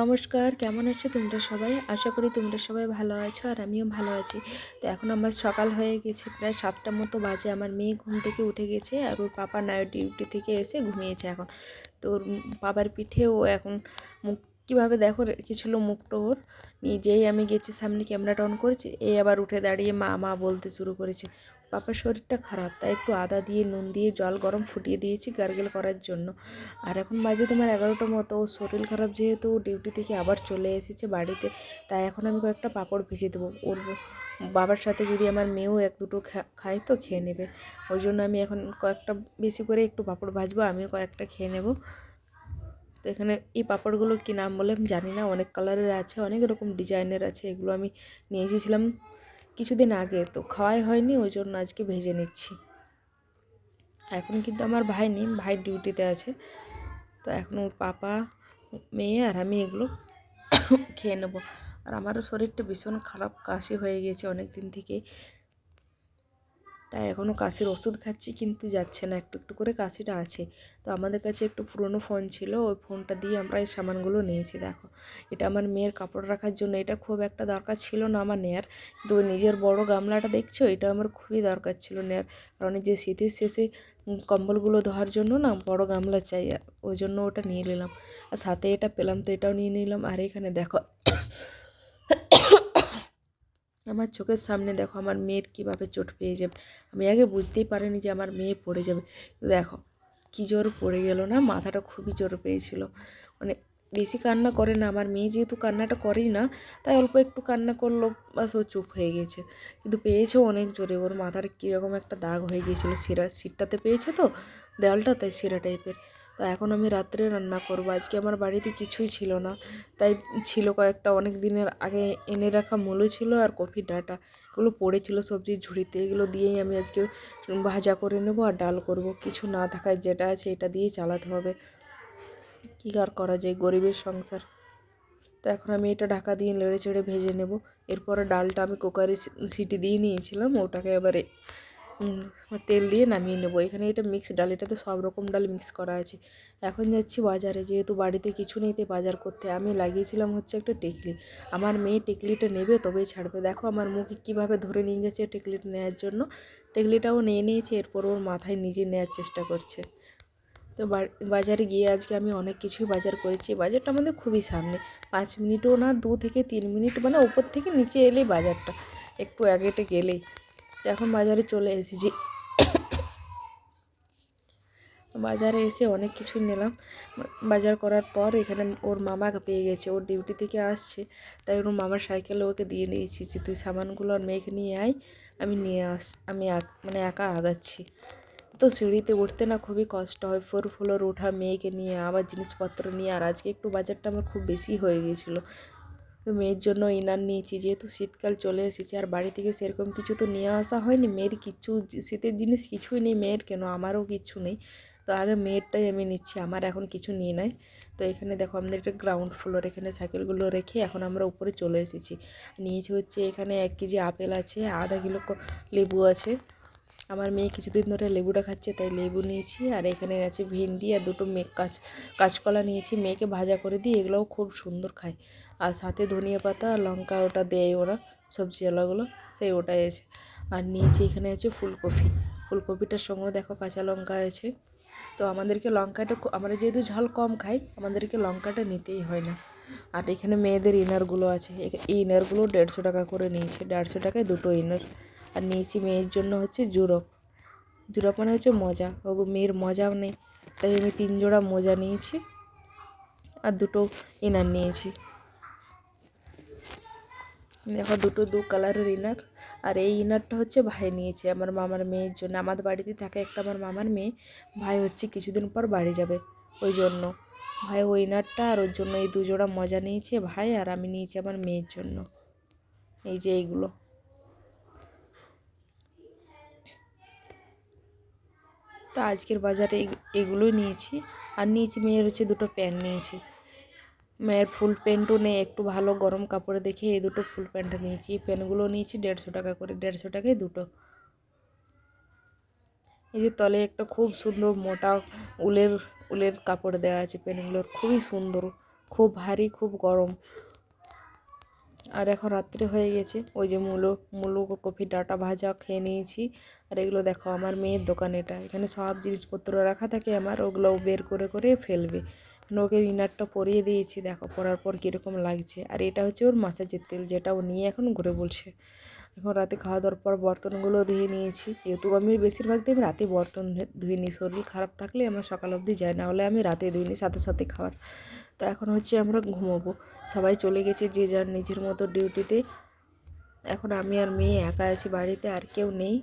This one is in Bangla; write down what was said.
নমস্কার, কেমন আছো তোমরা সবাই? আশা করি তোমরা সবাই ভালো আছো আর আমিও ভালো আছি। তো এখন আমার সকাল হয়ে গেছে, প্রায় সাতটা মতো বাজে। আমার মেয়ে ঘুম থেকে উঠে গেছে আর ওর পাপা নাইট ডিউটি থেকে এসে ঘুমিয়েছে এখন। তো ওর বাবার পিঠে ও এখন মুখ, কীভাবে দেখো রেখেছিল মুখটা ওর? নিজেই আমি গেছি সামনে ক্যামেরাটা অন করেছি, এই আবার উঠে দাঁড়িয়ে মা মা বলতে শুরু করেছে। পাপার শরীরটা খারাপ, তাই একটু আদা দিয়ে, নুন দিয়ে, জল গরম ফুটিয়ে দিয়েছি গার্গেল করার জন্য। আর এখন বাজে তোমার এগারোটা মতো, ওর শরীর খারাপ যেহেতু, ও ডিউটি থেকে আবার চলে এসেছে বাড়িতে, তাই এখন আমি কয়েকটা পাঁপড় ভেজে দেবো। ওর বাবার সাথে যদি আমার মেয়েও এক দুটো খায় তো খেয়ে নেবে। ওই জন্য আমি এখন কয়েকটা বেশি করে একটু পাঁপড় ভাজবো, আমিও কয়েকটা খেয়ে নেব। তো এখানে এই পাঁপড়গুলো কী নাম বলে আমি জানি না, অনেক কালারের আছে, অনেক রকম ডিজাইনের আছে, এগুলো আমি নিয়ে এসেছিলাম। কিছুদিন আগে তো খাওয়াই হয়নি, ওই জন্য আজকে ভেজে নিচ্ছি। এখন কিন্তু আমার ভাই নেই, ভাই ডিউটিতে আছে। তো এখন ওর পাপা, মেয়ে আর আমি এগুলো খেয়ে নেব। আর আমারও শরীরটা ভীষণ খারাপ, কাশি হয়ে গেছে অনেক দিন থেকে তাই এখনও কাশির ওষুধ খাচ্ছি, কিন্তু যাচ্ছে না, একটু একটু করে কাশিটা আছে। তো আমাদের কাছে একটু পুরনো ফোন ছিল, ওই ফোনটা দিয়ে আমরা এই সামানগুলো নিয়েছি, দেখো। এটা আমার মেয়ের কাপড় রাখার জন্য, এটা খুব একটা দরকার ছিল না আমার নেয়ার, কিন্তু নিজের বড় গামলাটা দেখছ? এটা আমার খুবই দরকার ছিল নেয়ার। কারণ যে শীতের শেষে কম্বলগুলো ধোয়ার জন্য না, বড় গামলা চাই ওই জন্য ওটা নিয়ে নিলাম। আর সাথে এটা পেলাম, তো এটাও নিয়ে নিলাম। আর এখানে দেখো আমার চোখের সামনে দেখো আমার মেয়ের কীভাবে চোট পেয়ে যাবে। আমি আগে বুঝতেই পারিনি যে আমার মেয়ে পড়ে যাবে। দেখো, কী জোর পড়ে গেল না? মাথাটা খুবই জোর পেয়েছিল। মানে বেশি কান্না করে না। আমার মেয়ে যেহেতু কান্নাটা করেই না, তাই অল্প একটু কান্না করল বাস ও চুপ হয়ে গেছে। কিন্তু পেয়েছে অনেক জোরে। ওর মাথার কীরকম একটা দাগ হয়ে গিয়েছিল। শিরা সিটটাতে পেয়েছে তো? দেওয়ালটা তাই শিরা টাইপের তো এখন আমি রাত্রে রান্না করব। আজকে আমার বাড়িতে কিছুই ছিল না। তাই ছিল কয়েকটা অনেক দিনের আগে এনে রাখা মুলো ছিল আর কফি ডাঁটা। এগুলো পড়েছিল সবজির ঝুড়িতে। এগুলো দিয়েই আমি আজকে ভাজা করে নেব আর ডাল করব। কিছু না থাকায় যেটা আছে এটা দিয়েই চালাতে হবে। কী আর করা যায়? গরিবের সংসার। তো এখন আমি এটা ঢাকা দিয়ে নেড়ে চেড়ে ভেজে নেব। এরপরে ডালটা আমি কুকারে সিটি দিয়ে নিয়েছিলাম। ওটাকে এবারে তেল দিয়ে নামিয়ে নেব। এখানে এটা মিক্স ডাল, এটাতে সব রকম ডাল মিক্স করা আছে। এখন যাচ্ছি বাজারে, যেহেতু বাড়িতে কিছু নেই, তাই বাজার করতে। আমি লাগিয়েছিলাম হচ্ছে একটা টেকলি। আমার মেয়ে টেকলিটা নেবে তবেই ছাড়বে। দেখো আমার মুখে কীভাবে ধরে নিয়ে যাচ্ছে টেকলিটা নেওয়ার জন্য। টেকলিটাও নিয়ে নিয়েছে এরপর ওর মাথায় নিজে নেওয়ার চেষ্টা করছে। তো বাজারে গিয়ে আজকে আমি অনেক কিছুই বাজার করেছি। বাজারটা আমাদের খুবই সামনে। পাঁচ মিনিটও না, দু থেকে তিন মিনিট মানে উপর থেকে নিচে এলেই বাজারটা। একটু আগেটে গেলেই তো এখন বাজারে চলে এসেছি। বাজারে এসে অনেক কিছু নিলাম। বাজার করার পর এখানে ওর মামা পেয়ে গেছে। ওর ডিউটি থেকে আসছে। তাই ওর মামার সাইকেলে ওকে দিয়ে দিয়েছি যে, তুই সামানগুলো আর মেয়েকে নিয়ে আয়। আমি নিয়ে আস, আমি মানে একা আগাচ্ছি। তো সিঁড়িতে উঠতে না খুবই কষ্ট হয়। ফোর ফ্লোর ওঠা মেয়েকে নিয়ে আবার জিনিসপত্র নিয়ে। আর আজকে একটু বাজারটা আমার খুব বেশি হয়ে গিয়েছিল তো মেয়ের জন্য ইনার নিয়েছি, যেহেতু শীতকাল চলে এসেছে, আর বাড়ি থেকে সেরকম কিছু তো নিয়ে আসা হয়নি। মেয়ের কিচ্ছু জি- শীতের জিনিস কিছুই নেই, মেয়ের কেন? আমারও কিচ্ছু নেই। তো আগে মেয়েরটাই আমি নিচ্ছি, আমার এখন কিছু নিয়ে নাই। তো এখানে দেখো, আমাদের একটা গ্রাউন্ড ফ্লোর এখানে সাইকেলগুলো রেখে এখন আমরা উপরে চলে এসেছি। নিয়েছি হচ্ছে এখানে এক কেজি আপেল আছে, আধা কিলো লেবু আছে। আমার মেয়ে কিছুদিন ধরে লেবুটা খাচ্ছে, তাই লেবু নিয়েছি আর এখানে আছে ভেন্ডি আর দুটো মে কাঁচ কাঁচকলা নিয়েছি। মেয়েকে ভাজা করে দিই, এগুলোও খুব সুন্দর খায়। আর সাথে ধনিয়া পাতা আর লঙ্কা ওটা দেয় ওরা সবজিওয়ালাগুলো সেই ওটাই আছে। আর নিয়েছি এখানে আছে ফুলকপি। ফুলকপিটার সঙ্গেও দেখো কাঁচা লঙ্কা আছে। তো আমাদেরকে লঙ্কাটা আমরা যেহেতু ঝাল কম খাই, আমাদেরকে লঙ্কাটা নিতেই হয় না। আর এখানে মেয়েদের ইনারগুলো আছে। এই ইনারগুলো দেড়শো টাকা করে নিয়েছে। দেড়শো টাকায় দুটো ইনার। আর নিয়েছি মেয়ের জন্য হচ্ছে জুরপ। জুরপ মানে হচ্ছে মোজা। ও মেয়ের মোজাও নেই, তাই আমি তিন জোড়া মোজা নিয়েছি আর দুটো ইনার নিয়েছি। দেখো, দুটো দু কালারের ইনার। আর এই ইনারটা হচ্ছে ভাই নিয়েছে আমার মামার মেয়ের জন্য। আমাদের বাড়িতে থাকে একটা আমার মামার মেয়ে, ভাই হচ্ছে কিছুদিন পর বাড়ি যাবে ওই জন্য। ভাই, ওই ইনারটা আর ওর জন্য এই দু জোড়া মজা নিয়েছে ভাই আর আমি নিয়েছি আমার মেয়ের জন্য। এই যে এইগুলো। তো আজকের বাজারে এগুলোই নিয়েছি। আর নিয়েছি মেয়ের হচ্ছে দুটো প্যান্ট নিয়েছি। মেয়ের ফুল প্যান্টও নেই, একটু ভালো গরম কাপড়ে দেখে এই দুটো ফুল প্যান্ট নিয়েছি। এই প্যান্টগুলো নিয়েছি দেড়শো টাকা করে, দেড়শো টাকায় দুটো। এই যে তলে একটা খুব সুন্দর মোটা উলের উলের কাপড় দেওয়া আছে প্যান্টগুলোর, খুবই সুন্দর, খুব ভারী, খুব গরম। আর এখন রাত্রে হয়ে গেছে। ওই যে মূলো মূলো কপি ডাটা ভাজা খেয়ে নিয়েছি। আর এগুলো দেখো আমার মেয়ের দোকান এটা। এখানে সব জিনিসপত্র রাখা থাকে আমার ওগুলো বের করে করে ফেলবে। নোকে ওকে ইনারটা পরিয়ে দিয়েছি, দেখো পরার পর কীরকম লাগছে। আর এটা হচ্ছে ওর মাসাজের তেল, যেটা ও নিয়ে এখন ঘুরে বলছে। এখন রাতে খাওয়া দাওয়ার পর বর্তনগুলো ধুয়ে নিয়েছি। যেহেতু আমি বেশিরভাগ টাইম রাতে বর্তন ধুয়ে নিই, শরীর খারাপ থাকলে আমার সকাল অবধি যায় না হলে আমি রাতে ধুয়ে নিই সাথে সাথে খাওয়ার। তো এখন হচ্ছে আমরা ঘুমোবো। সবাই চলে গেছে যে যার নিজের মতো ডিউটিতে এখন আমি আর মেয়ে একা আছি বাড়িতে, আর কেউ নেই।